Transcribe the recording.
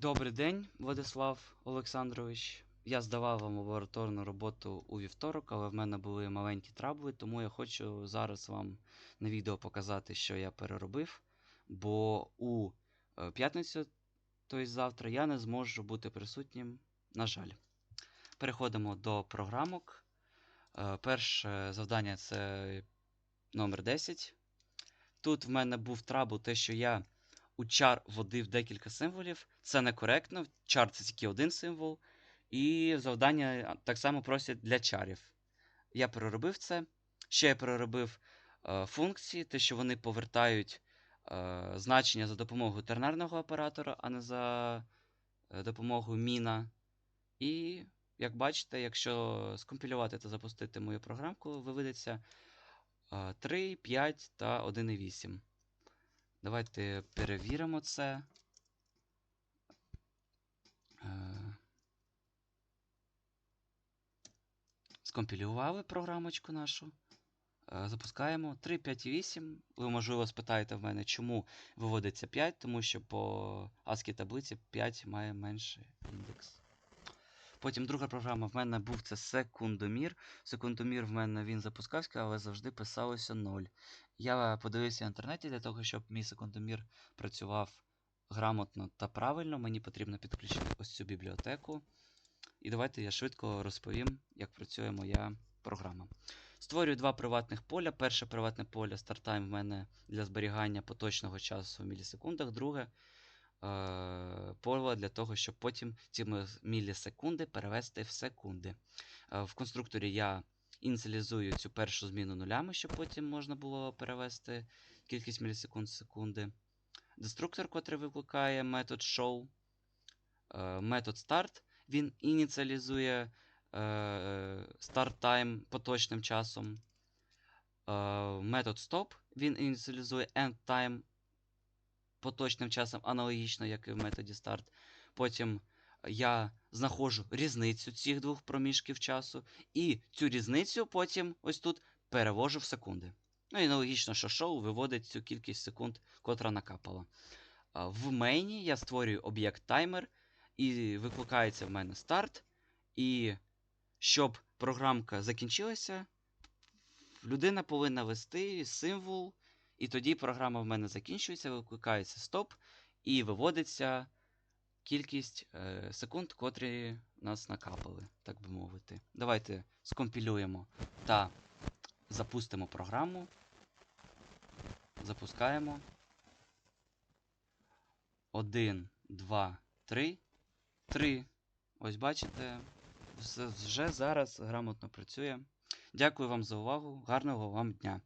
Добрий день, Владислав Олександрович. Я здавав вам лабораторну роботу у вівторок, але в мене були маленькі трабли, тому я хочу зараз вам на відео показати, що я переробив. Бо у е, п'ятницю, тобто завтра, я не зможу бути присутнім, на жаль. Переходимо до програмок. Е, Перше завдання це номер 10. Тут в мене був трабл, те, що я у чар вводив декілька символів. Це некоректно. Чар це тільки один символ. І завдання так само просять для чарів. Я переробив це. Ще я переробив е, функції, те, що вони повертають е, значення за допомогою тернарного оператора, а не за е, допомогою міна. І, як бачите, якщо скомпілювати та запустити мою програмку, виведеться е, 3, 5 та 1,8. Давайте перевіримо це. Е, Скомпілювали програмочку нашу. Е, Запускаємо 3, 5 і 8. Ви, можливо, спитаєте в мене, чому виводиться 5, тому що по ASCII таблиці 5 має менший індекс. Потім друга програма в мене був це секундомір. Секундомір в мене він запускався, але завжди писалося 0. Я подивився в інтернеті для того, щоб мій секундомір працював грамотно та правильно. Мені потрібно підключити ось цю бібліотеку. І давайте я швидко розповім, як працює моя програма. Створюю два приватних поля. Перше приватне поле StartTime в мене для зберігання поточного часу в мілісекундах. Друге е, поле для того, щоб потім ці мілісекунди перевести в секунди. Е, в конструкторі я ініціалізую цю першу зміну нулями, щоб потім можна було перевести кількість мілісекунд в секунди. Деструктор, котрий викликає метод show, е, метод start, він ініціалізує start time поточним часом. Метод stop, він ініціалізує end time поточним часом, аналогічно, як і в методі start. Потім я знаходжу різницю цих двох проміжків часу, і цю різницю потім ось тут перевожу в секунди. Ну і аналогічно, що шоу виводить цю кількість секунд, котра накапала. В мейні я створюю об'єкт таймер, і викликається в мене старт. І щоб програмка закінчилася, людина повинна ввести символ, і тоді програма в мене закінчується, викликається стоп, і виводиться кількість е, секунд, котрі нас накапали, так би мовити. Давайте скомпілюємо та запустимо програму. Запускаємо. 1, 2, 3. 3. Ось бачите, вже зараз грамотно працює. Дякую вам за увагу. Гарного вам дня!